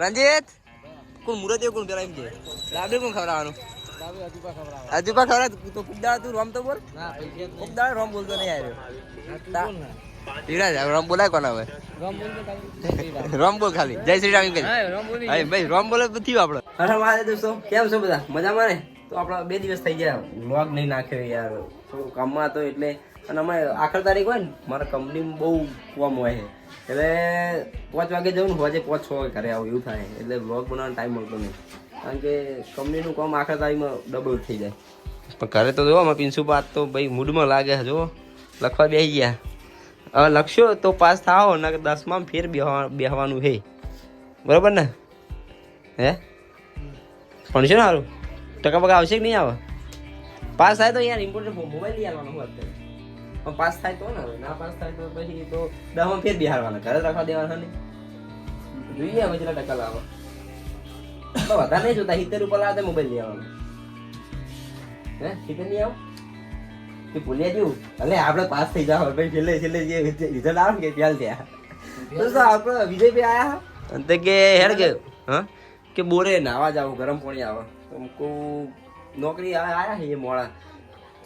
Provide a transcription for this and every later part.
રંજીત? કોણ મુરત એ કોણ પેલા એમ કે? લાડુ કોણ ખવડાવવાનું? અજુબા ખવડાવ. તો તું રોમ તો બોલ. કુકદાળ રોમ બોલતો નહીં આવ્યો. રોમ બોલાય કોને હવે? રોમ બોલ ખાલી. જય શ્રી રામ. એમ કરી હા ભાઈ રોમ બોલે થયું આપણે અરે મારે દોસ્તો કેમ છો બધા? મજામાં ને? તો આપણા બે દિવસ થઈ ગયા. વ્લોગ નહીં નાખ્યો યાર. થોડું કામમાં હતો એટલે અને અમે આખર તારીખ હોય ને, મારા કંપનીમાં બહુ કોમ હોય છે. એટલે પાંચ વાગે જવું ને હોજે પાંચ છ વાગે ઘરે આવું, એવું થાય. એટલે વ્લોગ બનાવવાનો ટાઈમ મળતો નહીં. કારણ કે કંપનીનું કામ આખર તારીખમાં ડબલ થઈ જાય. પણ ઘરે તો જો અમારે પિન્સુ પાત તો ભાઈ મૂડમાં લાગે જો લખવા બેસી ગયા. હવે લખશો તો પાસ થાઓ ને દસમાં ફેર બેહવા બેહવાનું છે. બરાબર ને? હે? ભણશો ને સારું ટકા બકા આવશે કે નહીં આવે? પાસ થાય તો યાર ઇમ્પોર્ટન્ટ મોબાઈલ લઈ આવવાનો હું અત્યારે. પણ પાસ થાય તો ને ના પાસ થાય તો પછી તો દસમાં ફેર બિહારવાના. ઘરે રાખવા દેવાના નહીં. જોઈએ હવે કેટલા ટકા લાવો. તો વધારે નહીં જોતા. સિત્તેર ઉપર લાવે મોબાઈલ લઈ આવવાનો. હે? સિત્તેર નહીં આવો. તે ભૂલ્યા જેવું એટલે આપણે પાસ થઈ જાવ ભાઈ છેલ્લે છેલ્લે જે રિઝલ્ટ આવે કે ત્યાં ત્યાં તો આપણે વિજયભાઈ આયા અને તે કે હેડ કે હા? કે બોરે નાવા જાવ ગરમ પાણી આવે. તો મુકો નોકરી આયા છે એ મોડા.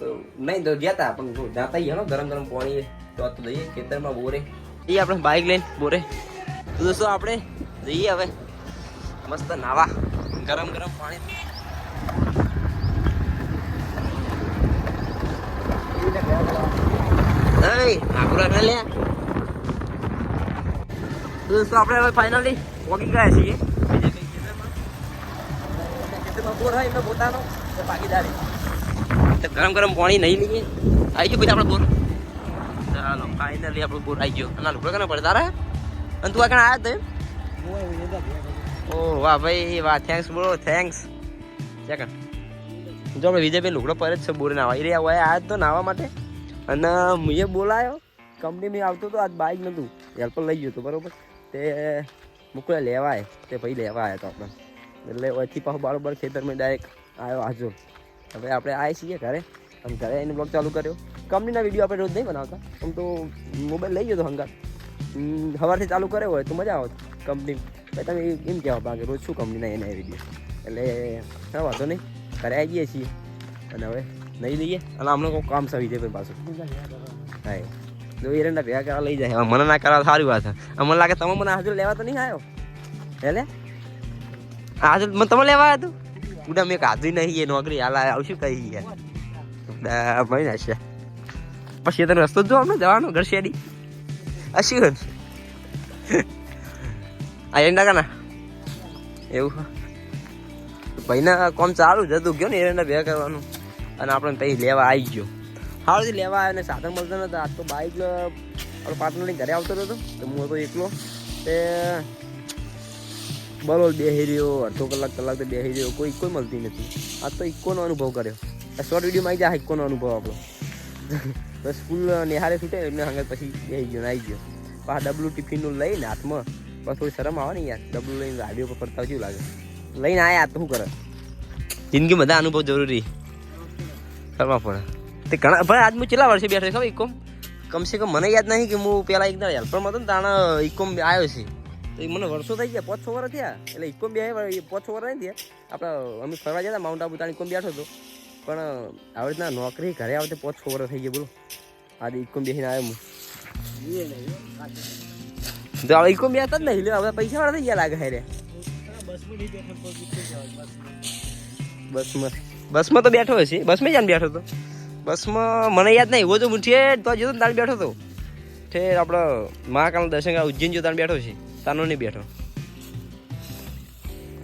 તો નહીં તો ગયા હતા પણ જાતા હેનો ગરમ ગરમ પાણી તો તો જઈએ ખેતરમાં બોરે. એ આપણે બાઇક લઈને બોરે. તો દોસ્તો આપણે જઈએ હવે. મસ્ત નાવા. ગરમ ગરમ પાણી દોસ્તો આપણે હવે ફાઇનલી વોકિંગ ગયા છીએ. ખેતરમાં? ખેતરમાં બોર હોય એમનો પોતાનો ભાગીદારી તો ગરમ ગરમ પાણી નહીં લઈએ. આવી ગયું પછી આપણે બોર. ચાલો ફાઇનલી આપણું બોર આવી ગયો. અને લુકડા કને પડે? તારા? અને તું આગળ આવ્યા તો ઓ, વાહ ભાઈ, વાહ થેન્ક્સ બોલો થેન્ક્સ ચેકન જો આપણે વિજયભાઈ લુગડો પર જ છે બોર નાવા. એ રહ્યા હોય આયા તો નાવા માટે. અને મુએ બોલાયો. કંપની મેં આવતો હતો આજ બાઇક નહોતું હેલ્પર લઈ ગયો હતો બરોબર. તે મૂકડે લેવાય તે ભાઈ લેવા આવ્યા તો આપણે. એટલે ઓછી પાછું બરોબર ખેતરમાં ડાયરેક્ટ આવ્યો હાજો હવે આપણે આવીએ છીએ ઘરે. આમ ઘરે એને બ્લોગ ચાલુ કર્યો. કંપનીના વીડિયો આપણે રોજ નહીં બનાવતા. આમ તો મોબાઈલ લઈ ગયો તો હંગાત. સવારથી ચાલુ કર્યો હોય તો મજા આવે. કંપની ભાઈ, તમે એમ કહેવા બાકી રોજ શું કંપનીના એના વીડિયો એટલે હા, વાંધો નહીં. ઘરે આવી જઈએ છીએ. અને હવે નહીં લઈએ અને હમણાં કોઈ કામ સવી જાય પાછું. હા. જો એરંડા ભેગા કરવા લઈ જાય. મને ના કરવા સારી વાત છે. મને લાગે તમે મને હાજર લેવા તો નહીં આવ્યો? એટલે હાજર મને તમે લેવા આવ્યા ઉડા મેં કાધી નહીં એ નોકરી હાલ આવશું કઈ યાર ભાઈ ના છે પછી તને રસ્તો જ અમને જવાનો ઘર શેડી અશી આ એંડા કાના એવું ભાઈના કોમ ચાલુ જ હતું ગયો ને એરંડા ભેગા કરવાનું અને આપણે પછી લેવા આવી ગયો હાલ લેવા આવ્યો ને સાધન મળતો નતા આજ તો બાઇક આપણો પાર્ટનર ઘરે આવતો હતો તો હું હતો એકલો તે બરોલ બેહી રહ્યો, અડધો કલાક કલાક તો બેહી રહ્યો, કોઈ કોઈ મળતી નથી. આજ તો ઇકોનો અનુભવ કર્યો. આ શોર્ટ વિડીયોમાં આવી જાય ઇકોનો અનુભવ આપણો. બસ ફૂલ નિહારે છૂટે એમને હંગત પછી બેહી ગયો આવી ગયો. પાછા ડબલું ટિફિનનું લઈને હાથમાં પણ થોડી શરમ આવે ને યાર. ડબલું લઈને ગાડીઓ પર ફરતા કેવું લાગે? લઈને આયા તો શું કરે? જિંદગી બધા અનુભવ જરૂરી. કરવા પડે તે ઘણા ભાઈ, આજ હું કેટલા વર્ષે બેઠો ખબર ઇકોમ? કમસે કમ મને યાદ નહીં કે હું પેલા એકદમ યાર પણ ને, તાણા ઇકોમ આવ્યો છે. તો મને વર્ષો થઈ ગયા, પાંચ છ વર્ષ થયા. એટલે ઇકો બે પાંચ છ વર્ષ નહીં થયા. આપણે અમે ફરવા જતા માઉન્ટ આબુ તાણે ઇકોમ બેઠો હતો. પણ આવી રીતના નોકરી ઘરે આવતે પાંચ છ વર્ષ થઈ ગયા, બોલો. આજે ઇકોમ બેસીને આવ્યો હું તો નહીં, લે, હવે પૈસા ગયા લાગે હારે. બસમાં બસમાં તો બેઠો હશે. બસમાં જાન બેઠો હતો? બસમાં મને યાદ નહીં એવો તો હું ઠેર તો જતો તાણ બેઠો હતો. ઠેર આપણે મહાકાલ દર્શન ઉજ્જૈન જો તાણ બેઠો છે. તાનો નહીં બેઠો.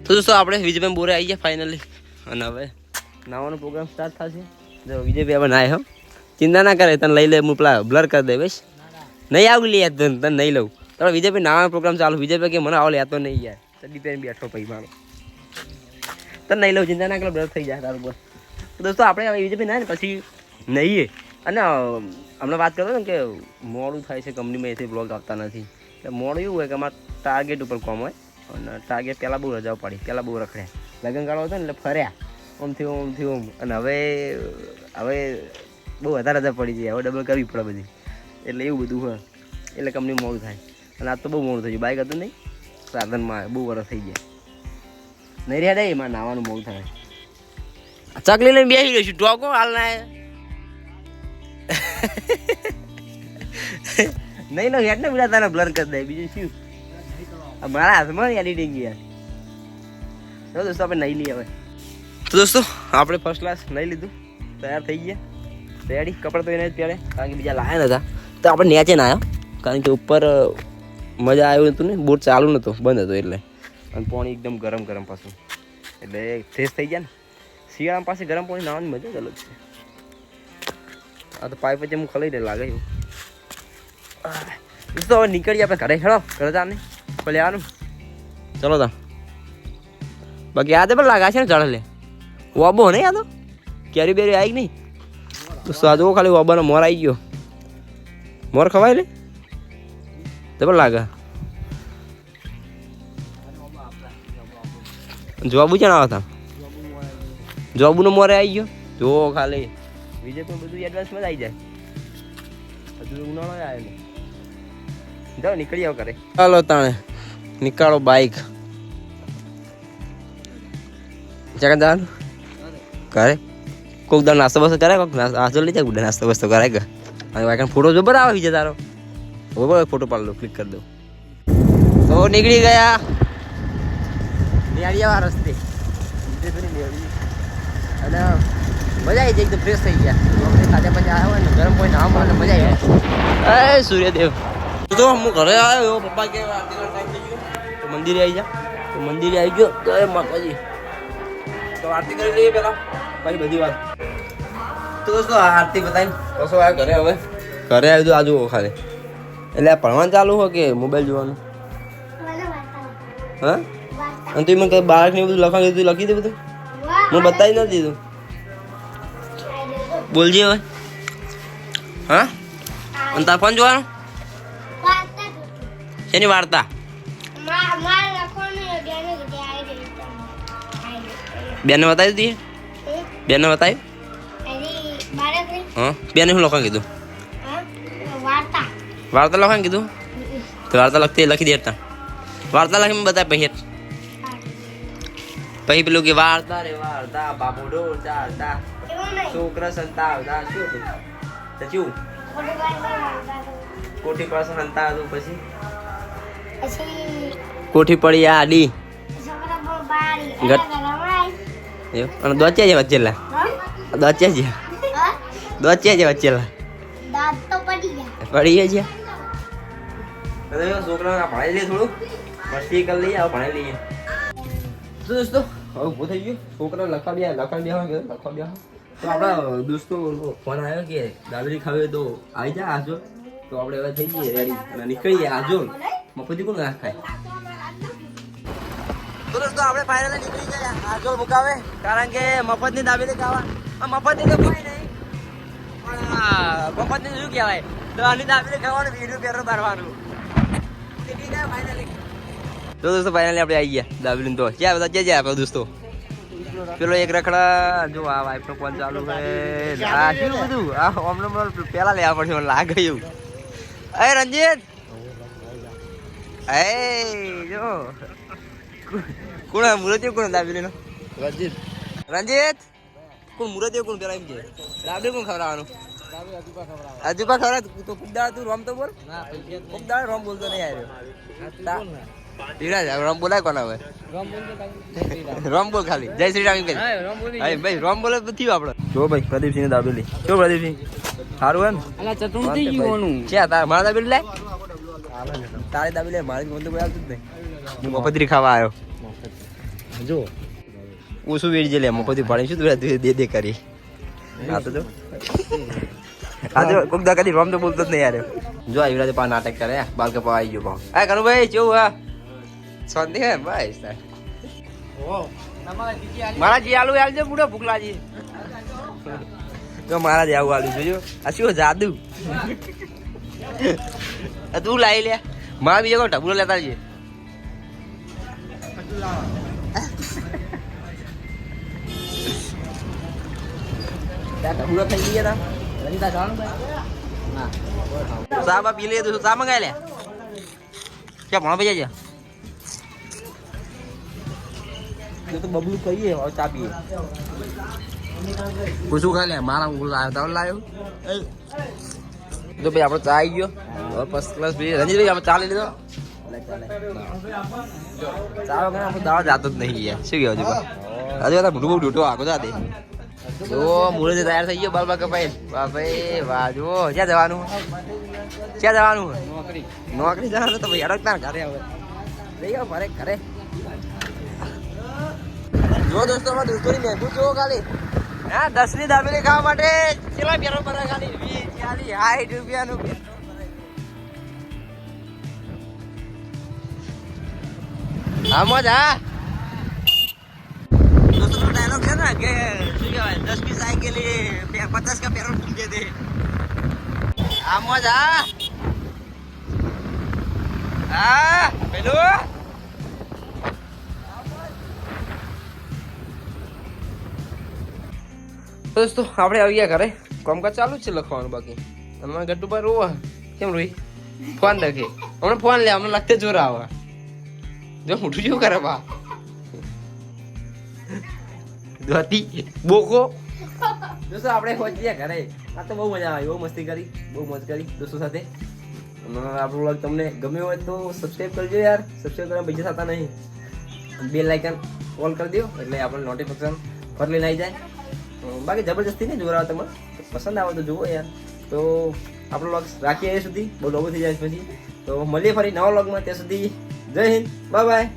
તો દોસ્તો, આપણે વિજયભાઈ બોરે આવી ગયા ફાઇનલી અને હવે નાવાનો પ્રોગ્રામ સ્ટાર્ટ થશે. જો વિજયભાઈ હવે નાય હો. ચિંતા ના કરે, તને લઈ લે, હું પેલા બ્લર કરી દે બસ નહીં આવું લે તને તને નહીં લઉં. તો વિજયભાઈ નાવાનો પ્રોગ્રામ ચાલુ. વિજયભાઈ કે મને આવો લેતો નહીં યાર. તો ડિપેન્ડ બેઠો પછી મારો. તને નહીં લઉં, ચિંતા ના કરે બ્લર થઈ જાય તારું બોલ. દોસ્તો, આપણે હવે વિજયભાઈ ના ને, પછી નહીં અને હમણાં વાત કરતો ને કે મોડું થાય છે કંપનીમાં એથી બ્લોગ આવતા નથી. એટલે મોડું એવું હોય કે અમારે ટાર્ગેટ ઉપર કોમ હોય. અને ટાર્ગેટ પહેલાં બહુ રજાઓ પડી પહેલાં બહુ રખડ્યા લગ્ન ગાળો હતો ને એટલે ફર્યા. ઓમથી ઓમ ઓમથી ઓમ. અને હવે હવે બહુ વધારે રજા પડી જાય હવે ડબલ કરવી પડે બધી. એટલે એવું બધું હોય. એટલે કંપની મોડું થાય. અને આજ તો બહુ મોડું થઈ ગયું. બાઇક હતું નહીં? સાધનમાં બહુ વરસ થઈ ગયા. નહીં રહ્યા દે, એમાં નાવાનું મોડું થાય. ચકલી લઈને બેસી ગયો છું. ટોકો હાલ ના નહીં લો હેડ ને બીજા તને બ્લર કરી દે. બીજું શું? મારા હાથમાં એડિટિંગ યાર. તો દોસ્તો, આપણે નહીં લઈએ હવે. તો દોસ્તો, આપણે ફર્સ્ટ ક્લાસ નહીં લીધું. તૈયાર થઈ ગયા. રેડી કપડાં તો એને જ પહેરે કારણ કે બીજા લાયા નતા. તો આપણે નીચે ના આવ્યો. કારણ કે ઉપર મજા આવ્યું હતું ને. બોટ ચાલુ નતો. બંધ હતો એટલે. અને પાણી એકદમ ગરમ ગરમ પાછું. એટલે ફ્રેશ થઈ ગયા ને. શિયાળામાં પાસે ગરમ પાણી નાવાની મજા જ અલગ છે. આ તો પાઇપ જ હું ખલાઈ દે લાગે એવું. દોસ્તો હવે નીકળીએ આપણે ઘરે. હેડો ઘરે જા ને ભલે આનું ચલો તા. બાકી આ તો પણ લાગે છે ને ચડે લે. વાબો નહીં આ તો? કેરી બેરી આવી નહીં? જુઓ ખાલી વાબાનો મોર આવી ગયો. મોર ખવાય લે? તો પણ લાગે. જવાબુ છે ને આવતા જવાબુનો મોરે આવી ગયો? જો ખાલી. બીજે પણ બધું એડવાન્સમાં જ આવી જાય. હજુ ઉનાળો આવે ને જાઓ, નીકળી આવ કરે ચાલો તાણે, નીકાળો બાઈક જગન જવાનું કરે કોક દર નાસ્તો બસ્તો કરે, કોક નાસ્તો લઈ જાય નાસ્તો બસ્તો કરે કે અને વાયકન ફોટો જો બરાબર આવી જાય તારો. બરાબર ફોટો પાડ લો ક્લિક કરી દો તો નીકળી ગયા. નિયાળિયા રસ્તે. અને મજા આવી જાય, એકદમ ફ્રેશ થઈ ગયા. પછી આવ્યા હોય ને, ગરમ કોઈ નામ મળે મજા આવી જાય. સૂર્યદેવ. તો હું ઘરે આવ્યો. પપ્પા કે તો મંદિરે આવી જા. તો મંદિરે આવી ગયો. તો એ માતાજી. તો આરતી કરી લઈએ પેલા પછી બધી વાત. તો દોસ્તો આરતી બતાવી બસો આ ઘરે હવે. ઘરે આવી તો આ ખાલી એટલે ભણવાનું ચાલુ હોય કે મોબાઈલ જોવાનું? હા? અને તું મને કઈ બાળકને એવું બધું લખવાનું કીધું લખી દે બધું? મને બતાવી નથી દીધું. બોલજે હવે. હા? અને તાર ફોન જોવાનો? શેની વાર્તા. બેને બતાવી દીધી? બેને બતાવી? હા? બેને શું લખવા કીધું? વાર્તા. લખવા કીધું? તો વાર્તા લખતી લખી દેતા વાર્તા લખી બતાવી પછી પછી પેલું કે વાર્તા રે વાર્તા બાપુ ચાલતા છોકરા સંતાવતા શું? શું? કોઠી પાસે સંતાવતું પછી? કોઠી પડી આડી એવું અને દોચ્યા છે વચ્ચેલા. દોચ્યા છે? દોચ્યા જેવા વચ્ચેલા. પડી ગયા. છોકરા ભણાઈ લઈએ થોડું મસ્તી કરી લઈએ હવે ભણાઈ લઈએ. તો દોસ્તો? હવે ઊભો થઈ ગયો. છોકરા લખવા બે લખવા બે લખવા બે તો આપણા દોસ્તો ફોન આવ્યો કે દાદરી ખાવે તો આવી જા આજો. તો આપણે હવે થઈ જઈએ રેડી અને નીકળીએ આજો. મફતી કોણ ઘાસ ખાય તો દોસ્તો આપણે ફાઇનલી નીકળી ગયા. આજો મુકાવે. કારણ કે મફતની દાબેલી ખાવા. આ મફતની તો કોઈ નહીં. પણ મફતની શું કહેવાય? તો આની દાબેલી ખાવાનું વીસ પેરો ભરવાનું નીકળી ગયા ફાઇનલી તો દોસ્તો ફાઇનલી આપણે આવી ગયા દાબેલી તો. ક્યાં બધા? ક્યાં જાય દોસ્તો? પેલો એક રખડા જો આ વાઇફ નો ફોન ચાલુ છે આ શું બધું? આ ઓમનો પેલા લેવા પડશે લાગ લાગે એવું. અરે રંજીત! એ જો કોણ મુરતીયો કોણ દાબેલી નો રંજીત રંજીત કોણ મુરતીયો કોણ પેલા એમ કે દાબેલી કોણ ખવડાવવાનું અજુબા ખબર તો કુકદાળ તું રોમ તો બોલ કુકદાળ રોમ બોલતો નહીં આવ્યો ધીરજ રોમ બોલાય કોણ હવે રોમ બોલ ખાલી જય શ્રી રામ કહી ભાઈ રોમ બોલે તો થયું આપણે જો ભાઈ પ્રદીપસિંહ દાબેલી. જો પ્રદીપસિંહ સારું એમ? અલા ચટણી થઈ ગયું ઓનું છે મારા દાબેલી લે તારે દાબેલી મારી મને તો કોઈ આવતું જ નહીં. હું મફતરી ખાવા આવ્યો. જો હું શું જે લે મફતરી પાણી શું તું દે દે કરી? આ તો જો. આજે કોક દા કદી રોમ તો બોલતો જ નહીં યાર. જો આ યુવરાજ પા નાટક કરે બાલ કપા આવી ગયો પા આ કરું ભાઈ કેવું હા? શાંતિ હે? ભાઈ તાર મારા જી આલુ આલજો બુડો ભૂખલાજી. તો મારા જ આવું આલુ જોજો આ શું જાદુ? તું લાવી લે. મારા બીજો કોઈ ટબુલો લેતા જઈએ ત્યાં થઈ ગયા તા ખાવાનું સાબા પી લે તો? સા મંગાઈ લે? ક્યાં ભણો પૈસા છે? જો તો બબલું કહીએ હવે ચા પીએ. પૂછું ખાલે મારા હું લાવ્યો લાવ્યો જો ભાઈ, આપણો ચા આવી ગયો. ફર્સ્ટ ક્લાસ ભાઈ રંજીતભાઈ, આપણે ચા લઈ લીધો? ચા વગર આપણો દાવા જાતો જ નહીં ગયા શું કહેવાય હજુ હજુ બધા મોટું બહુ ડૂટો આખો જાતે જો મૂળે તૈયાર થઈ ગયો, બાલ બાલ કપાઈ. બાપે વાહ જો ક્યાં જવાનું? ક્યાં જવાનું? નોકરી નોકરી જવાનું તો ભાઈ અડકતા ઘરે આવે લઈ આવો ઘરે ઘરે. જો દોસ્તો, અમારા દોસ્તોની મેં જો ખાલી. હા દસની ખાવા માટે કેટલા પેરો પર ખાલી વીસ ચાલીસ સાઠ રૂપિયાનું હા હા. દોસ્તો તો ડાયલોગ છે ને, કે શું કહેવાય, દસ પીસ સાયકલ પચાસ કા પેટ્રોલ ફૂલ દે હા, મોજ, હા. હા, પેલું? દોસ્તો આપણે આવી ગયા ઘરે. કામકાજ ચાલુ છે લખવાનું બાકી. તમારા ગટ્ટુ પર રોવા. કેમ રોઈ? ફોન દેખે હમણાં ફોન લે, હમણાં લખતે જોર આવે. જો મોટું જેવું કરે બા? ધોતી, બોકો. દોસ્તો, આપણે પહોંચી ઘરે. આ તો બહુ મજા આવી, બહુ મસ્તી કરી, બહુ મોજ કરી દોસ્તો સાથે. આપણો વ્લોગ તમને ગમ્યો હોય તો સબસ્ક્રાઈબ કરજો યાર. સબસ્ક્રાઈબ કરવા પૈસા થતા નહીં. બેલ લાઇકન ઓલ કરી દો એટલે આપણે નોટિફિકેશન ફરલી આવી જાય. બાકી જબરજસ્તી નહીં જોરાવ તમે પસંદ આવે તો જુઓ યાર. તો આપણો લોગ રાખીએ એ સુધી. બહુ લોગો થઈ જાય પછી. તો મળીએ ફરી નવા લોગમાં ત્યાં સુધી જય હિન્દ. Bye bye